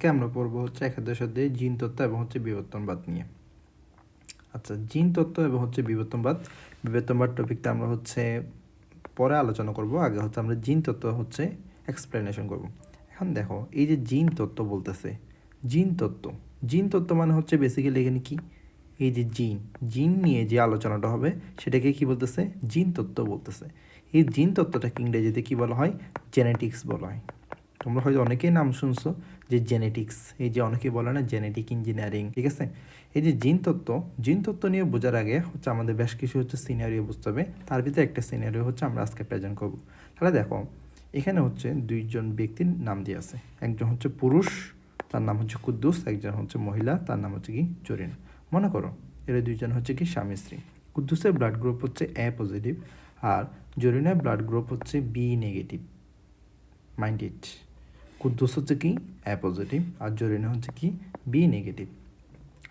আজকে আমরা পড়ব হচ্ছে একাদশ অধ্যায়ে জিন তত্ত্ব এবং হচ্ছে বিবর্তনবাদ নিয়ে। আচ্ছা জিন তত্ত্ব এবং হচ্ছে বিবর্তনবাদ বিবর্তনবাদ টপিকটা আমরা হচ্ছে পরে আলোচনা করব। আগে হচ্ছে আমরা জিন তত্ত্ব হচ্ছে এক্সপ্লেনেশন করব। এখন দেখো, এই যে জিন তত্ত্ব বলতেছে, জিন তত্ত্ব জিন তত্ত্ব মানে হচ্ছে বেসিক্যালি এখানে কি? এই যে জিন জিন নিয়ে যে আলোচনাটা হবে সেটাকে কি বলতেছে? জিন তত্ত্ব বলতেছে। এই জিন তত্ত্বটাকে ইংরেজিতে কি বলা হয়? জেনেটিক্স বলা হয়। তোমরা হয়তো অনেকেই নাম শুনছো যে জেনেটিক্স এই যে অনেকে বলে না জেনেটিক ইঞ্জিনিয়ারিং ঠিক আছে? এই যে জিন তত্ত্ব জিন তত্ত্ব নিয়ে বোঝার আগে হচ্ছে আমাদের বেশ কিছু হচ্ছে সিনারিও বুঝতে হবে। তার ভিতরে একটা সিনারিও হচ্ছে আমরা আজকে প্রেজেন্ট করব। তাহলে দেখো, এখানে হচ্ছে দুইজন ব্যক্তির নাম দিয়ে আছে। একজন হচ্ছে পুরুষ, তার নাম হচ্ছে কুদ্দুস, একজন হচ্ছে মহিলা, তার নাম হচ্ছে কি? জরিনা। মনে করো, এরা দুইজন হচ্ছে কি? স্বামী, স্ত্রী। কুদ্দুসের ব্লাড গ্রুপ হচ্ছে এ পজিটিভ আর জরিনার ব্লাড গ্রুপ হচ্ছে B negative mind it Quddus হচ্ছে কি? এ পজিটিভ আর জরিনা হচ্ছে কি? বি নেগেটিভ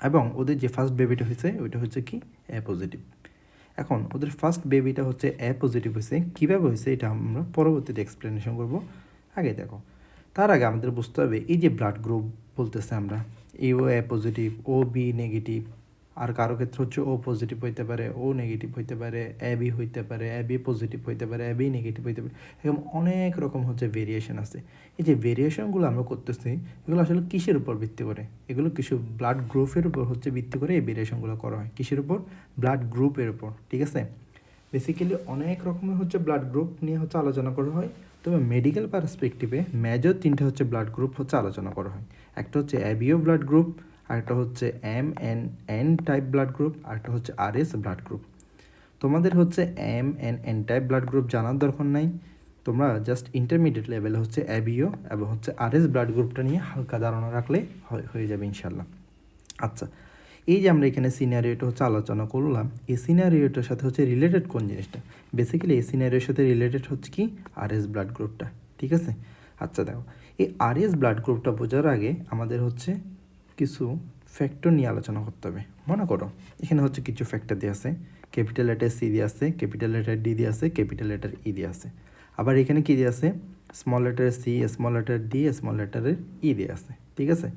এবং ওদের যে ফার্স্ট বেবিটা হয়েছে, ওইটা হচ্ছে কি? এ পজিটিভ এখন ওদের ফার্স্ট বেবিটা হচ্ছে এ পজিটিভ হয়েছে। কীভাবে হয়েছে এটা আমরা পরবর্তীতে এক্সপ্লেনেশন করব। আগে দেখো। তার আগে আমাদের বুঝতে হবে, এই যে ব্লাড গ্রুপ বলতেছে আমরা এ ও এ পজিটিভ ও বি নেগেটিভ আর কারও ক্ষেত্রে হচ্ছে ও পজিটিভ হইতে পারে, ও নেগেটিভ হইতে পারে, এ বি হইতে পারে, এ বি পজিটিভ হইতে পারে, এ বি নেগেটিভ হইতে পারে, এরকম অনেক রকম হচ্ছে ভেরিয়েশন আছে। এই যে ভেরিয়েশনগুলো আমরা করতেছি, এগুলো আসলে কিসের উপর ভিত্তি করে? এগুলো কিছু ব্লাড গ্রুপের উপর হচ্ছে ভিত্তি করে এই ভেরিয়েশনগুলো করা হয়। কিসের উপর? ব্লাড গ্রুপের উপর, ঠিক আছে? বেসিক্যালি অনেক রকমের হচ্ছে ব্লাড গ্রুপ নিয়ে হচ্ছে আলোচনা করা হয়। তবে মেডিকেল পার্সপেক্টিভে মেজর তিনটে হচ্ছে ব্লাড গ্রুপ হচ্ছে আলোচনা করা হয়। একটা হচ্ছে অ্যাবিও ব্লাড গ্রুপ আরেকটা হচ্ছে M N N type blood group আরেকটা হচ্ছে আর এস ব্লাড গ্রুপ তোমাদের হচ্ছে M N N type blood group জানার দরকার নাই। তোমরা জাস্ট ইন্টারমিডিয়েট লেভেলে হচ্ছে অ্যাবিও এবং হচ্ছে আর এস ব্লাড গ্রুপটা নিয়ে হালকা ধারণা রাখলে হয়- যাবে ইনশাল্লাহ আচ্ছা এই যে আমরা এখানে সিনারিওটা হচ্ছে আলোচনা করলাম, এই সিনারিওটার সাথে হচ্ছে রিলেটেড কোন জিনিসটা? বেসিক্যালি এই সিনারিওর সাথে রিলেটেড হচ্ছে কি আর এস ব্লাড গ্রুপটা ঠিক আছে? আচ্ছা দেখো, এই আর এস ব্লাড গ্রুপটা বোঝার আগে আমাদের হচ্ছে কিছু ফ্যাক্টর নিয়ে আলোচনা করতে হবে। মনে করো, এখানে হচ্ছে কিছু ফ্যাক্টর দিয়ে আছে। ক্যাপিটাল লেটার সি দিয়ে আছে ক্যাপিটাল লেটার ডি দিয়ে আছে ক্যাপিটাল লেটার ই দিয়ে আছে। আবার এখানে কী দিয়ে আছে? Small letter C small letter D small লেটারের E দিয়ে আছে। ঠিক আছে?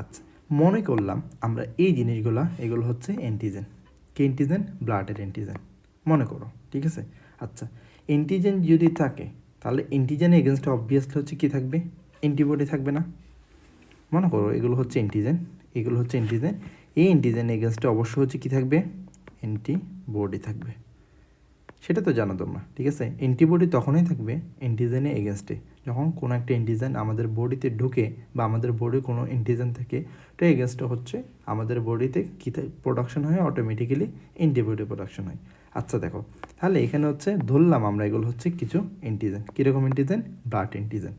আচ্ছা মনে করলাম আমরা এই জিনিসগুলো, এগুলো হচ্ছে অ্যান্টিজেন কি অ্যান্টিজেন ব্লাডের অ্যান্টিজেন মনে করো, ঠিক আছে? আচ্ছা অ্যান্টিজেন যদি থাকে, তাহলে অ্যান্টিজেন এগেনস্টে অবভিয়াসলি হচ্ছে কী থাকবে? অ্যান্টিবডি থাকবে না। মনে করো এগুলো হচ্ছে অ্যান্টিজেন এগুলো হচ্ছে অ্যান্টিজেন এই অ্যান্টিজেন এগেনস্টে অবশ্যই হচ্ছে কী থাকবে? অ্যান্টিবডি থাকবে। সেটা তো জানো তোমরা, ঠিক আছে? অ্যান্টিবডি তখনই থাকবে অ্যান্টিজেনের এগেনস্টে যখন কোনো একটা অ্যান্টিজেন আমাদের বডিতে ঢুকে বা আমাদের বডি কোনো অ্যান্টিজেন থাকে, তো এগেনস্টে হচ্ছে আমাদের বডিতে কী প্রোডাকশন হয়? অটোমেটিক্যালি অ্যান্টিবডি প্রোডাকশন হয়। আচ্ছা দেখো, তাহলে এখানে হচ্ছে ধরলাম আমরা এগুলো হচ্ছে কিছু অ্যান্টিজেন কীরকম অ্যান্টিজেন ব্লাড অ্যান্টিজেন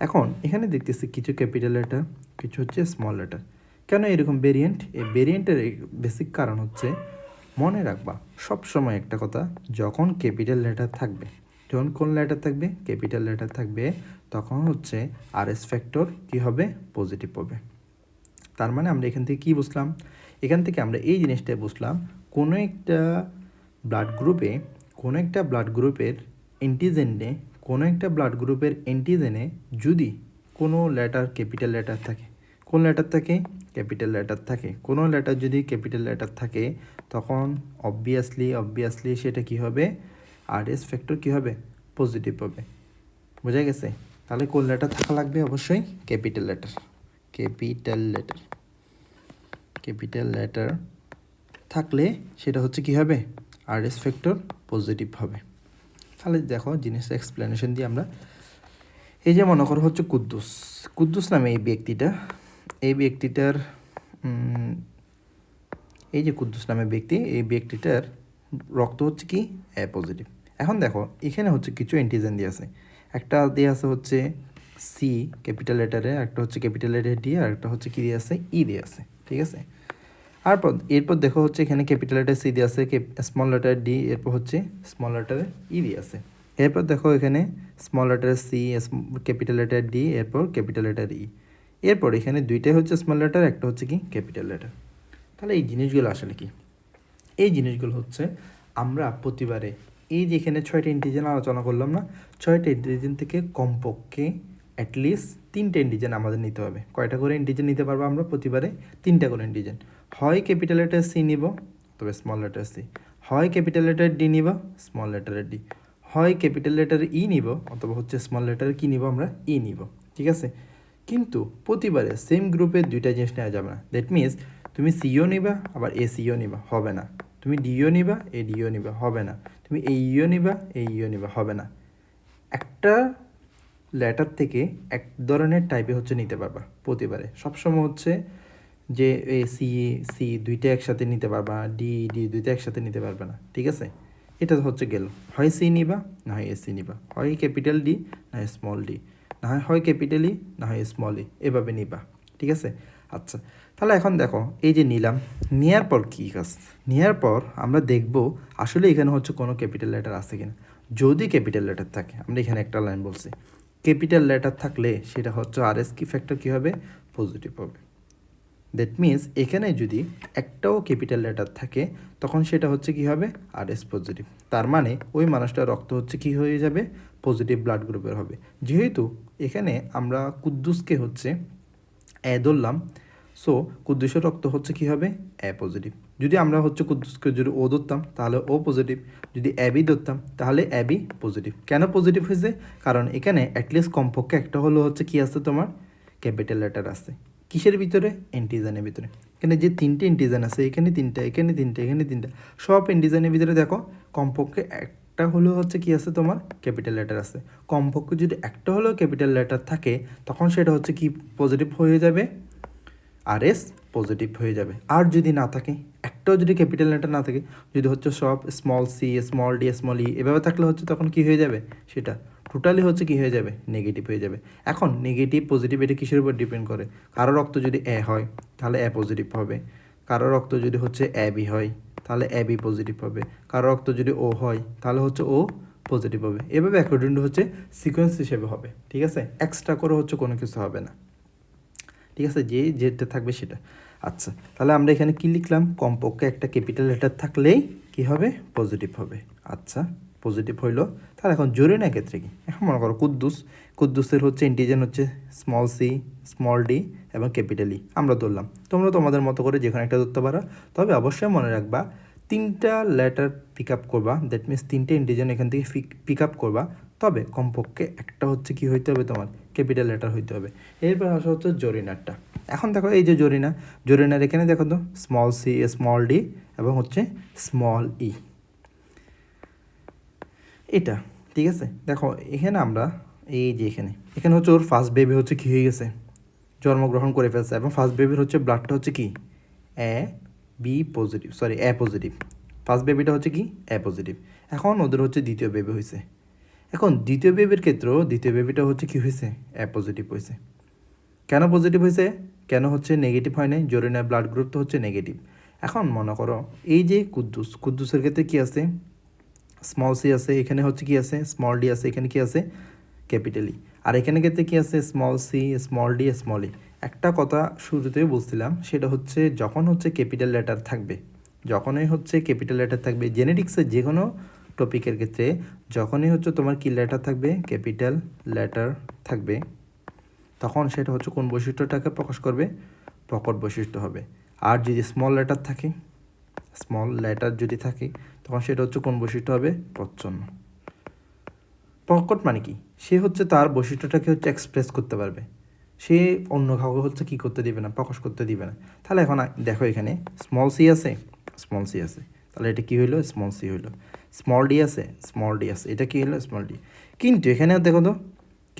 এখন এখানে দেখতেছি কিছু ক্যাপিটাল লেটার কিছু হচ্ছে স্মল লেটার কেন এরকম ভেরিয়েন্ট এই ভেরিয়েন্টের বেসিক কারণ হচ্ছে, মনে রাখবা সব সময় একটা কথা, যখন ক্যাপিটাল লেটার থাকবে, যখন কোন লেটার থাকবে ক্যাপিটাল লেটার থাকবে, তখন হচ্ছে আর এস ফ্যাক্টর কী হবে? পজিটিভ হবে। তার মানে আমরা এখান থেকে কী বুঝলাম? এখান থেকে আমরা এই জিনিসটাই বুঝলাম, কোনো একটা ব্লাড গ্রুপে কোনো একটা ব্লাড গ্রুপের অ্যান্টিজেনে কোনো একটা ব্লাড গ্রুপের অ্যান্টিজেনে যদি কোনো লেটার ক্যাপিটাল লেটার থাকে, কোন লেটার থাকে? ক্যাপিটাল লেটার থাকে। কোনো লেটার যদি ক্যাপিটাল লেটার থাকে, তখন অবভিয়াসলি অবভিয়াসলি সেটা কি হবে? আর এস ফ্যাক্টর কী হবে? পজিটিভ হবে। বোঝা গেছে? তাহলে কোন লেটার থাকা লাগবে? অবশ্যই capital letter capital letter capital letter থাকলে সেটা হচ্ছে কি হবে? আর এস ফ্যাক্টর পজিটিভ হবে। তাহলে দেখো জিনিসটা এক্সপ্লেনেশন দিয়ে আমরা, এই যে মনে করো হচ্ছে কুদ্দুস কুদ্দুস নামে এই ব্যক্তিটা, এই ব্যক্তিটার এই যে কুদ্দুস নামে ব্যক্তি, এই ব্যক্তিটার রক্ত হচ্ছে কি? এ পজিটিভ এখন দেখো, এখানে হচ্ছে কিছু অ্যান্টিজেন দিয়ে আছে। একটা দিয়ে আছে হচ্ছে সি ক্যাপিটাল লেটারে একটা হচ্ছে ক্যাপিটাল লেটার ডি আর একটা হচ্ছে কি দিয়ে আছে? ই দিয়ে আছে, ঠিক আছে? তারপর এরপর দেখো হচ্ছে এখানে ক্যাপিটাল লেটার সি দিয়ে আছে স্মল লেটার ডি এরপর হচ্ছে স্মল লেটার ই দিয়ে আছে। এরপর দেখো এখানে small letter C capital letter D এরপর ক্যাপিটাল লেটার ই এরপর এখানে দুইটাই হচ্ছে স্মল লেটার একটা হচ্ছে কি ক্যাপিটাল লেটার তাহলে এই জিনিসগুলো আসলে কি? এই জিনিসগুলো হচ্ছে আমরা প্রতিবারে এই যে এখানে ছয়টা ইন্টিজেন আলোচনা করলাম না, ছয়টা ইন্টিজেন থেকে কমপক্ষে অ্যাটলিস্ট তিনটে ইন্ডিজেন আমাদের নিতে হবে। কয়টা করে ইন্ডিজেন নিতে পারব আমরা প্রতিবারে? তিনটা করে ইন্ডিজেন হয় ক্যাপিটাল লেটার সি নিব, তবে স্মল লেটার সি হয় ক্যাপিটাল লেটার ডি নিব স্মল লেটারের ডি হয় ক্যাপিটাল লেটার ই নিব, অথবা হচ্ছে স্মল লেটার কি নিব আমরা? ই নিব, ঠিক আছে? কিন্তু প্রতিবারে সেম গ্রুপের দুইটা জিনিস নেওয়া যাবে না। দ্যাট মিনস তুমি সিও নিবা, আবার এ সিও নিবা, হবে না। তুমি ডিও নিবা এ ডিও নিবা, হবে না। তুমি এই ইও নিবা এই ইও নিবা, হবে না। একটা লেটার থেকে এক ধরনের টাইপে হচ্ছে নিতে পারবা প্রতিবারে। সবসময় হচ্ছে যে এ সি সি দুইটা একসাথে নিতে পারবা ডি ডি দুইটা একসাথে নিতে পারবে না, ঠিক আছে? এটা হচ্ছে গেল। হয় সি নিবা, না হয় এ সি নিবা। হয় ক্যাপিটাল ডি না হয় স্মল ডি না হয় হয় ক্যাপিটাল ই না হয় স্মল ই এভাবে নিবা, ঠিক আছে? আচ্ছা তাহলে এখন দেখো, এই যে নিলাম নেওয়ার পর কী কাজ? নেওয়ার পর আমরা দেখব আসলে এখানে হচ্ছে কোনো ক্যাপিটাল লেটার আছে কিনা। যদি ক্যাপিটাল লেটার থাকে, আমরা এখানে একটা লাইন বলছি। ক্যাপিটাল লেটার থাকলে সেটা হচ্ছে আর এস কি ফ্যাক্টর কী হবে? পজিটিভ হবে। দ্যাট মিন্স এখানে যদি একটাও ক্যাপিটাল লেটার থাকে, তখন সেটা হচ্ছে কি হবে? আর এস পজিটিভ তার মানে ওই মানুষটার রক্ত হচ্ছে কি হয়ে যাবে? পজিটিভ ব্লাড গ্রুপের হবে। যেহেতু এখানে আমরা কুদ্দুসকে হচ্ছে এ ধরলাম সো কুদ্দুসের রক্ত হচ্ছে কি হবে? এ পজিটিভ যদি আমরা হচ্ছে কুদ্দুসকে যদি ও ধরতাম, তাহলে ও পজিটিভ যদি অ্যাবি ধরতাম, তাহলে অ্যাবি পজিটিভ কেন পজিটিভ হয়েছে? কারণ এখানে অ্যাটলিস্ট কমপক্ষে একটা হলো হচ্ছে কি আছে তোমার? ক্যাপিটাল লেটার আছে। কিসের ভিতরে? এন্টিজেনের ভিতরে। এখানে যে তিনটে এন্টিজেন আছে, এখানে তিনটা এখানে তিনটা এখানে তিনটা, সব এন্টিজেনের ভিতরে দেখো, কমপক্ষে একটা হলেও হচ্ছে কি আছে তোমার? ক্যাপিটাল লেটার আছে। কমপক্ষে যদি একটা হলেও ক্যাপিটাল লেটার থাকে, তখন সেটা হচ্ছে কি পজিটিভ হয়ে যাবে? আর এস পজিটিভ হয়ে যাবে। আর যদি না থাকে, একটাও যদি ক্যাপিটাল লেটার না থাকে, যদি হচ্ছে সব small C small D small E এভাবে থাকলে হচ্ছে তখন কি হয়ে যাবে? সেটা টোটালি হচ্ছে কি হয়ে যাবে? নেগেটিভ হয়ে যাবে। এখন নেগেটিভ পজিটিভ এটা কিসের উপর ডিপেন্ড করে? কারও রক্ত যদি এ হয়, তাহলে এ পজিটিভ হবে। কারও রক্ত যদি হচ্ছে এ বি হয়, তাহলে এ বি পজিটিভ হবে। কারও রক্ত যদি ও হয়, তাহলে হচ্ছে ও পজিটিভ হবে। এভাবে অ্যাকর্ডিং হচ্ছে সিকোয়েন্স হিসেবে হবে। ঠিক আছে? এক্সট্রা করে হচ্ছে কোনো কিছু হবে না। ঠিক আছে? যে যেটা থাকবে সেটা। আচ্ছা তাহলে আমরা এখানে কি লিখলাম? কমপক্ষে একটা ক্যাপিটাল লেটার থাকলেই কি হবে? পজিটিভ হবে। আচ্ছা। পজিটিভ হইল। তাহলে এখন জরুরি না ক্ষেত্রে কি? এখন মনে করো কুদ্দুস। কুদ্দুসের হচ্ছে ইন্টিজেন হচ্ছে স্মল সি স্মল ডি এবং ক্যাপিটাল ই আমরা ধরলাম। তোমরা তোমাদের মতো করে যেখানে একটা ধরতে পারো। তবে অবশ্যই মনে রাখবা, তিনটা লেটার পিক আপ করবা দ্যাট মিনস তিনটে ইন্টিজেন এখান থেকে পিক আপ করবা। তবে কমপক্ষে একটা হচ্ছে কি হইতে হবে তোমার? ক্যাপিটাল লেটার হইতে হবে। এরপর আসা হচ্ছে জরিনারটা। এখন দেখো এই যে জরিনা। জরিনার এখানে দেখো তো স্মল সি স্মল ডি এবং হচ্ছে স্মল ই এটা, ঠিক আছে? দেখো, এখানে আমরা এই যে এখানে এখানে হচ্ছে ওর ফার্স্ট বেবি হচ্ছে কী হয়ে গেছে? জন্মগ্রহণ করে ফেলছে এবং ফার্স্ট বেবির হচ্ছে ব্লাডটা হচ্ছে কি? A B positive sorry A positive first বেবিটা হচ্ছে কি? এ পজিটিভ এখন ওদের হচ্ছে দ্বিতীয় বেবি হয়েছে। এখন দ্বিতীয় বেবির ক্ষেত্রেও দ্বিতীয় বেবিটা হচ্ছে কি হয়েছে? এ পজিটিভ হয়েছে। কেন পজিটিভ হয়েছে? কেন হচ্ছে নেগেটিভ হয় নাই? জরিনার ব্লাড গ্রুপ তো হচ্ছে নেগেটিভ এখন মনে করো, এই যে কুদ্দুস, কুদ্দুসের ক্ষেত্রে কি আছে? স্মল সি আছে, এখানে হচ্ছে কি আছে? স্মল ডি আছে, এখানে কি আছে? ক্যাপিটালি আর এখানে ক্ষেত্রে কি আছে? Small C small D small E একটা কথা শুরুতেই বলছিলাম, সেটা হচ্ছে যখন হচ্ছে ক্যাপিটাল লেটার থাকবে, যখনই হচ্ছে ক্যাপিটাল লেটার থাকবে জেনেটিক্সের যে কোনো টপিকের ক্ষেত্রে যখনই হচ্ছে তোমার কি লেটার থাকবে? ক্যাপিটাল লেটার থাকবে। তখন সেটা হচ্ছে কোন বৈশিষ্ট্যটাকে প্রকাশ করবে? প্রকট বৈশিষ্ট্য হবে। আর যদি স্মল লেটার থাকে স্মল লেটার যদি থাকে তখন সেটা হচ্ছে কোন বৈশিষ্ট্য হবে? প্রচ্ছন্ন। প্রকট মানে কি? সে হচ্ছে তার বৈশিষ্ট্যটাকে হচ্ছে এক্সপ্রেস করতে পারবে। সে অন্য কাউকে হচ্ছে কি করতে দিবে না, প্রকাশ করতে দিবে না। তাহলে এখন দেখো এখানে স্মল সি আছে স্মল সি আছে। তাহলে এটা কী হইল? স্মল সি হইল। স্মল ডি আছে স্মল ডি আছে। এটা কী হইল? স্মল ডি কিন্তু এখানে দেখো তো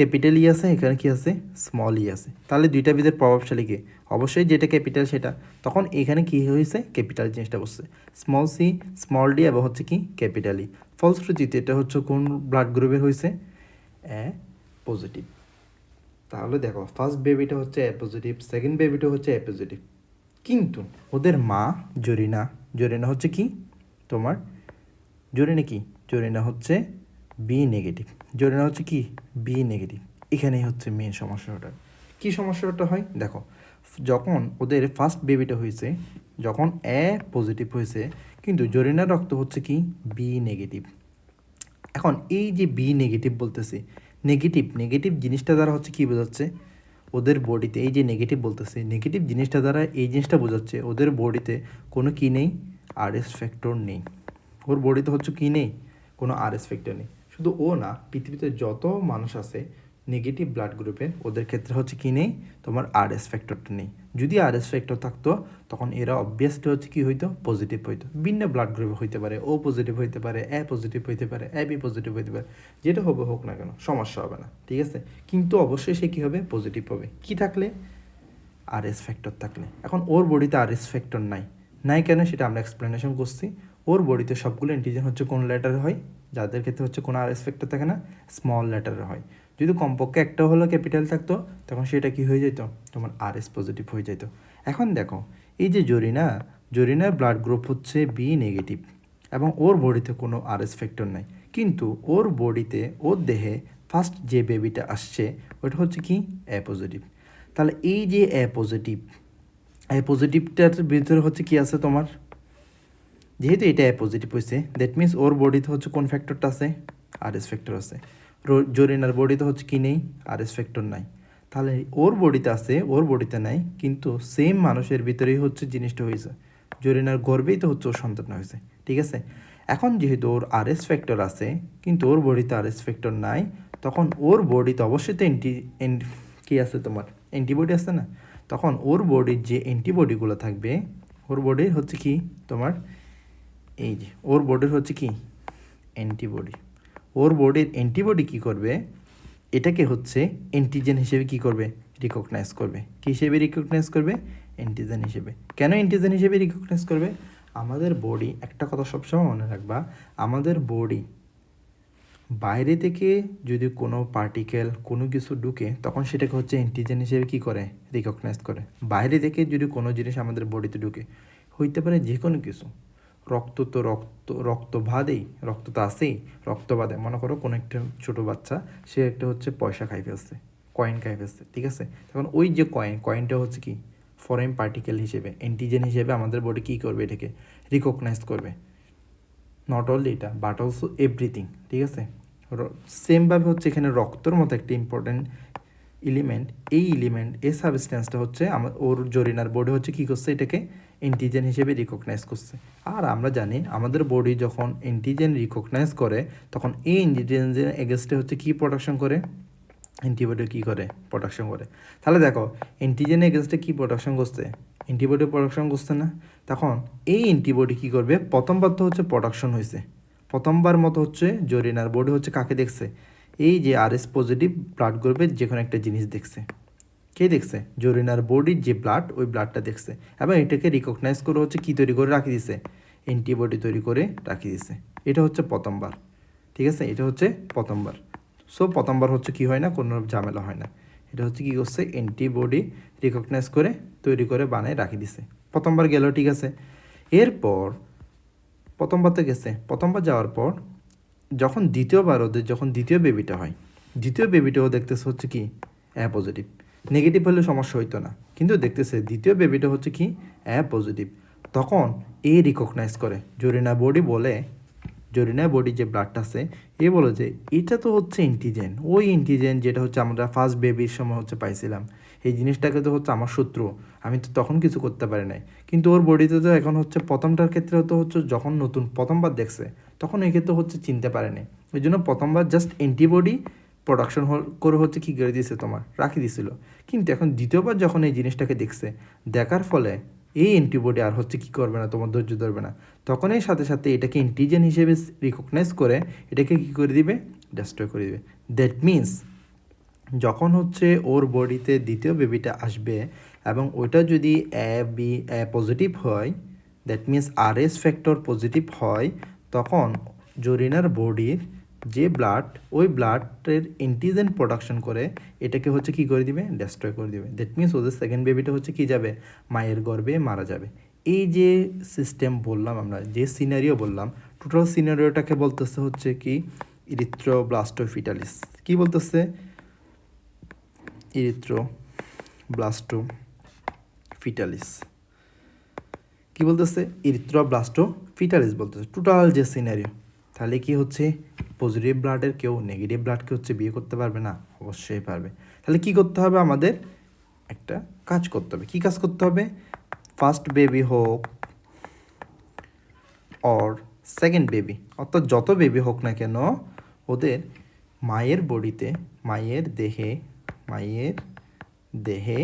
ক্যাপিটাল ই আছে, এখানে কি আছে? স্মল ই আছে। তাহলে দুইটা বিধের প্রভাবশালী কে? অবশ্যই যেটা ক্যাপিটাল সেটা। তখন এখানে কি হয়েছে? ক্যাপিটাল জিনিসটা বসছে। স্মল সি স্মল ডি এবং হচ্ছে কি? ক্যাপিটাল ই ফলশ্রুতিতে এটা হচ্ছে কোন ব্লাড গ্রুপের হয়েছে? এ পজিটিভ তাহলে দেখো ফার্স্ট বেবিটা হচ্ছে এ পজিটিভ সেকেন্ড বেবিটা হচ্ছে এ পজিটিভ কিন্তু ওদের মা, জরিনা জরিনা হচ্ছে কি? তোমার? জরিনা কি? জরিনা হচ্ছে বি নেগেটিভ জরিনা হচ্ছে কি? বি নেগেটিভ এখানেই হচ্ছে মেন সমস্যাটা। কি সমস্যাটা হয়? দেখো, যখন ওদের ফার্স্ট বেবিটা হয়েছে, যখন এ পজিটিভ হয়েছে, কিন্তু জরিনার রক্ত হচ্ছে কি? বি নেগেটিভ এখন এই যে বি নেগেটিভ বলতেছে নেগেটিভ নেগেটিভ জিনিসটা দ্বারা হচ্ছে কী বোঝাচ্ছে? ওদের বডিতে এই যে নেগেটিভ বলতেছে নেগেটিভ জিনিসটা দ্বারা এই জিনিসটা বোঝাচ্ছে, ওদের বডিতে কোনো কী নেই? আর এস ফ্যাক্টর নেই। ওর বডিতে হচ্ছে কী নেই? কোনো আর এস ফ্যাক্টর নেই। শুধু ও না, পৃথিবীতে যত মানুষ আছে নেগেটিভ ব্লাড গ্রুপে ওদের ক্ষেত্রে হচ্ছে কী নেই? তোমার আর এস ফ্যাক্টরটা নেই। যদি আর এস ফ্যাক্টর থাকতো, তখন এরা অবভিয়াসলি হচ্ছে কী হইতো? পজিটিভ হইতো। ভিন্ন ব্লাড গ্রুপে হইতে পারে ও পজিটিভ হইতে পারে এ পজিটিভ হইতে পারে এ বি পজিটিভ হইতে পারে। যেটা হবে হোক না কেন, সমস্যা হবে না, ঠিক আছে? কিন্তু অবশ্যই সে কী হবে? পজিটিভ হবে। কি থাকলে? আর এস ফ্যাক্টর থাকলে। এখন ওর বডিতে আর এস ফ্যাক্টর নাই। নাই কেন? সেটা আমরা এক্সপ্লেনেশন করছি। ওর বডিতে সবগুলো ইন্টিজেন হচ্ছে কোন লেটারে হয়? যাদের ক্ষেত্রে হচ্ছে কোনো আর এস থাকে না স্মল লেটারে হয়। যদি কমপক্ষে একটা হলো ক্যাপিটাল থাকতো, তখন সেটা কি হয়ে যেত? তোমার আর এস পজিটিভ হয়ে যেত। এখন দেখো, এই যে জরিনা, জরিনার ব্লাড গ্রুপ হচ্ছে বি নেগেটিভ এবং ওর বডিতে কোনো আর এস ফ্যাক্টর নাই। কিন্তু ওর বডিতে, ওর দেহে ফার্স্ট যে বেবিটা আসছে ওটা হচ্ছে কি? এ পজিটিভ তাহলে এই যে এ পজিটিভ এ পজিটিভটার ভিতরে হচ্ছে কি আছে তোমার? যেহেতু এটা এ পজিটিভ হয়েছে দ্যাট মিন্স ওর বডিতে হচ্ছে কোন ফ্যাক্টরটা আছে? আর এস ফ্যাক্টর আছে। জরিনার বডিতে হচ্ছে কি নেই? আর এস ফ্যাক্টর নাই। তাহলে ওর বডিতে আছে, ওর বডিতে নাই, কিন্তু সেম মানুষের ভিতরেই হচ্ছে জিনিসটা হয়েছে জরিনার গর্বেই তো হচ্ছে ওর সন্তান হয়েছে ঠিক আছে? এখন যেহেতু ওর আর এস ফ্যাক্টর আছে, কিন্তু ওর বডিতে আর এস ফ্যাক্টর নাই, তখন ওর বডিতে অবশ্যই তো এন্টি এন- কি আছে তোমার? অ্যান্টিবডি আছে না? তখন ওর বডির যে অ্যান্টিবডিগুলো থাকবে, ওর বডির হচ্ছে কি তোমার এই যে, ওর বডির হচ্ছে কি? অ্যান্টিবডি ওর বডির অ্যান্টিবডি কি করবে? এটাকে হচ্ছে অ্যান্টিজেন হিসেবে কি করবে? রিকগনাইজ করবে। কী হিসেবে রিকগনাইজ করবে? অ্যান্টিজেন হিসেবে। কেন অ্যান্টিজেন হিসেবে রিকগনাইজ করবে? আমাদের বডি একটা কথা সবসময় মনে রাখবা, আমাদের বডি বাইরে থেকে যদি কোনো পার্টিকেল কোনো কিছু ঢুকে, তখন সেটাকে হচ্ছে অ্যান্টিজেন হিসেবে কী করে? রিকগনাইজ করে। বাইরে থেকে যদি কোনো জিনিস আমাদের বডিতে ঢুকে, হইতে পারে যে কোনো কিছু। রক্ত তো রক্ত রক্ত বাদেই রক্ত তো আছেই রক্ত বাদে মনে করো কোনো একটা ছোটো বাচ্চা, সে একটা হচ্ছে পয়সা খাই ফেলছে কয়েন খাই ফেলছে, ঠিক আছে? তখন ওই যে কয়েন কয়েনটা হচ্ছে কি? ফরেন পার্টিকেল হিসেবে অ্যান্টিজেন হিসেবে আমাদের বডি কী করবে এটাকে? রিকগনাইজ করবে। নট অনলি এটা বাট অলসো এভরিথিং ঠিক আছে? সেমভাবে হচ্ছে এখানে রক্তর মতো একটা ইম্পর্ট্যান্ট এলিমেন্ট এই এলিমেন্ট এই সাবস্টেন্সটা হচ্ছে আমার ওর জরিনার বডি হচ্ছে কী করছে? এটাকে অ্যান্টিজেন হিসেবে রিকগনাইজ করছে। আর আমরা জানি আমাদের বডি যখন অ্যান্টিজেন রিকগনাইজ করে, তখন এই অ্যান্টিজেনের এগেনস্টে হচ্ছে কী প্রোডাকশন করে? অ্যান্টিবডি কী করে? প্রোডাকশন করে। তাহলে দেখো অ্যান্টিজেন এগেনস্টে কী প্রোডাকশন করছে? অ্যান্টিবডি প্রোডাকশন করছে না? তখন এই অ্যান্টিবডি কী করবে? প্রথমবার তো হচ্ছে প্রোডাকশন হয়েছে প্রথমবার মতো হচ্ছে জরিনার বডি হচ্ছে কাকে দেখছে? এই যে আর এস পজিটিভ ব্লাড গ্রুপের যে কোনো একটা জিনিস দেখছে। কে দেখছে? জরিনার বডির যে ব্লাড ওই ব্লাডটা দেখছে। এবং এটাকে রিকগনাইজ করে হচ্ছে কী তৈরি করে রাখি দিছে। অ্যান্টিবডি তৈরি করে রাখি দিছে। এটা হচ্ছে প্রথমবার। ঠিক আছে? এটা হচ্ছে প্রথমবার। সো প্রথমবার হচ্ছে কি হয় না? কোনো ঝামেলা হয় না। এটা হচ্ছে কি করছে? অ্যান্টিবডি রিকগনাইজ করে তৈরি করে বানায় রাখি দিছে। প্রথমবার গেল, ঠিক আছে? এরপর, প্রথমবার তো গেছে। প্রথমবার যাওয়ার পর যখন দ্বিতীয়বার ওদের, যখন দ্বিতীয় বেবিটা হয়, দ্বিতীয় বেবিটাও দেখতেছে হচ্ছে কি অ্যা পজিটিভ নেগেটিভ হলে সমস্যা হইতো না। কিন্তু দেখতেছে দ্বিতীয় বেবিটা হচ্ছে কি অ্যা পজিটিভ তখন এ রিকগনাইজ করে। জরিনা বডি বলে জরিনা বডি যে ব্লাডটা আছে, এ বলে যে, এটা তো হচ্ছে ইন্টিজেন ওই ইন্টিজেন যেটা হচ্ছে আমরা ফার্স্ট বেবির সময় হচ্ছে পাইছিলাম। এই জিনিসটাকে তো হচ্ছে আমার শত্রু। আমি তো তখন কিছু করতে পারি নাই। কিন্তু ওর বডিতে তো এখন হচ্ছে প্রথমটার ক্ষেত্রে তো হচ্ছে যখন নতুন, প্রথমবার দেখছে তখন এই ক্ষেত্রে হচ্ছে চিনতে পারেনি। ওই জন্য প্রথমবার জাস্ট অ্যান্টিবডি প্রোডাকশন করে হচ্ছে কী করে দিয়েছে তোমার? রাখি দিছিল। কিন্তু এখন দ্বিতীয়বার যখন এই জিনিসটাকে দেখছে, দেখার ফলে এই অ্যান্টিবডি আর হচ্ছে কী করবে না, তোমার ধৈর্য ধরবে না। তখন এর সাথে সাথে এটাকে ইন্টিজেন হিসেবে রিকগনাইজ করে এটাকে কী করে দিবে? ডেস্ট্রয় করে দিবে। দ্যাট মিন্স যখন হচ্ছে ওর বডিতে দ্বিতীয় বেবিটা আসবে এবং ওইটা যদি এ বি এ পজিটিভ হয় that means R S factor positive হয় তখন জরিনার বডির যে ব্লাড ওই ব্লাডের অ্যান্টিজেন প্রোডাকশন করে এটাকে হচ্ছে কি করে দিবে? ডেস্ট্রয় করে দিবে। দ্যাট মিন্স ওদের সেকেন্ড বেবিটা হচ্ছে কি যাবে? মায়ের গর্ভে মারা যাবে। এই যে সিস্টেম বললাম আমরা, যে সিনারিও বললাম টোটাল সিনারিওটাকে বলতেছে হচ্ছে কি? ইরিথ্রোব্লাস্টোফিটালিস কি বলতেছে? ইরিথ্রো ব্লাস্টো ফিটালিস কি বলতেছে? ইরিথ্রো ব্লাস্টো ফিটালিস বলতেছে। টোটাল যে সিনারিও তাহলে কি হচ্ছে? পজিটিভ ব্লাডের কেউ নেগেটিভ ব্লাডকে হচ্ছে বিয়ে করতে পারবে না? অবশ্যই পারবে। তাহলে কি করতে হবে? আমাদের একটা কাজ করতে হবে। কি কাজ করতে হবে? ফার্স্ট বেবি হোক অর সেকেন্ড বেবি অর্থাৎ যত বেবি হোক না কেন, ওদের মায়ের বডিতে, মায়ের দেহে মায়ের দেহে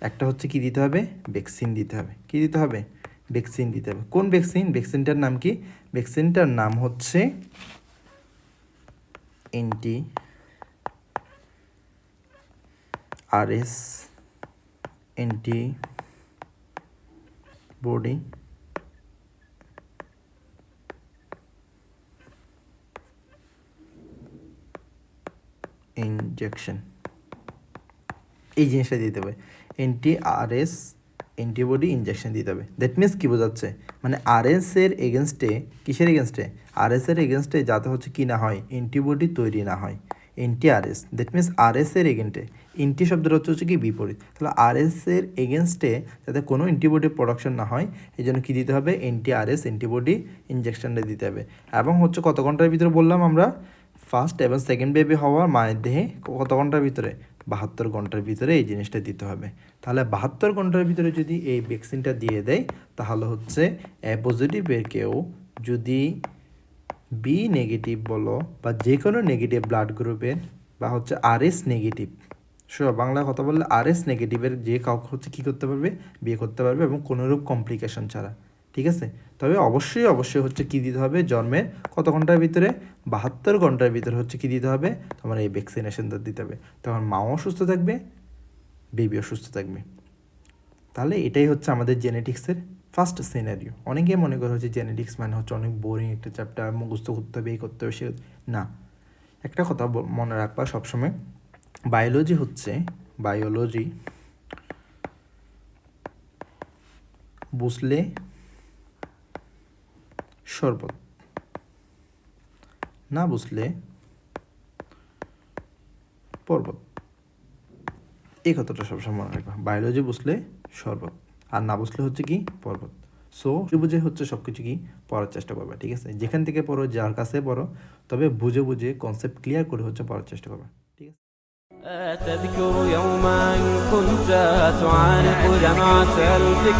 একটা হচ্ছে কি দিতে হবে? ভ্যাকসিন দিতে হবে। কি দিতে হবে? ভ্যাকসিন দিতে হবে। কোন ভ্যাকসিন ভ্যাকসিনটার নাম কি? ভ্যাকসিনটার নাম হচ্ছে anti RS antibody injection এই জিনিসটা দিতে হবে। এনটি আরএস অ্যান্টিবডি ইনজেকশন দিতে হবে। দ্যাট মিনস কী বোঝাচ্ছে? মানে আরএস এর এগেনস্টে কিসের এগেনস্টে আরএস এর এগেনস্টে যাতে হচ্ছে কি না হয় অ্যান্টিবডি তৈরি না হয়। Anti RS that means RS এর এগেন্টে এনটি শব্দটা হচ্ছে হচ্ছে কি বিপরীত। তাহলে আরএস এর এগেনস্টে যাতে কোনো অ্যান্টিবডি প্রোডাকশন না হয়, এই জন্য কী দিতে হবে? এনটি আরএস অ্যান্টিবডি ইনজেকশনটা দিতে হবে। এবং হচ্ছে কত ঘণ্টার ভিতরে বললাম আমরা? ফার্স্ট এবং সেকেন্ড বেবি হওয়ার মায়ের দেহে কত ঘণ্টার ভিতরে? বাহাত্তর ঘণ্টার ভিতরে এই জিনিসটা দিতে হবে। তাহলে বাহাত্তর ঘণ্টার ভিতরে যদি এই ভ্যাকসিনটা দিয়ে দেয়, তাহলে হচ্ছে এ পজিটিভের কেউ যদি বি নেগেটিভ বলো বা যে কোনো নেগেটিভ ব্লাড গ্রুপের বা হচ্ছে আরএস নেগেটিভ সো বাংলা কথা বললে আরএস নেগেটিভের যে কাউকে হচ্ছে কী করতে পারবে? বিয়ে করতে পারবে এবং কোনোরূপ কমপ্লিকেশন ছাড়া। ঠিক আছে? তবে অবশ্যই অবশ্যই হচ্ছে কী দিতে হবে? জন্মের কত ঘণ্টার ভিতরে? বাহাত্তর ঘণ্টার ভিতরে হচ্ছে কী দিতে হবে? তোমার এই ভ্যাকসিনেশনটা দিতে হবে। তখন মাও সুস্থ থাকবে বেবিও সুস্থ থাকবে। তাহলে এটাই হচ্ছে আমাদের জেনেটিক্সের ফার্স্ট সিনারিও অনেকে মনে করে হচ্ছে জেনেটিক্স মানে হচ্ছে অনেক বোরিং একটা চ্যাপ্টার মুখস্থ করতে হবে, এই করতে হবে, সে না। একটা কথা মনে রাখবা সবসময় বায়োলজি হচ্ছে বায়োলজি বুঝলে শরবত না বুঝলে পর্বত এই কথাটা সবসময় মনে রাখবা বায়োলজি বুঝলে শরবত আর না বুঝলে হচ্ছে কি পর্বত সো বুঝে হচ্ছে সব কিছু কি পড়ার চেষ্টা করবা ঠিক আছে যেখান থেকে পড়ো যার কাছে পড়ো তবে বুঝে বুঝে কনসেপ্ট ক্লিয়ার করে হচ্ছে পড়ার চেষ্টা করবা ঠিক আছে أتذكر يوما كنت تعانق دمعة الفكر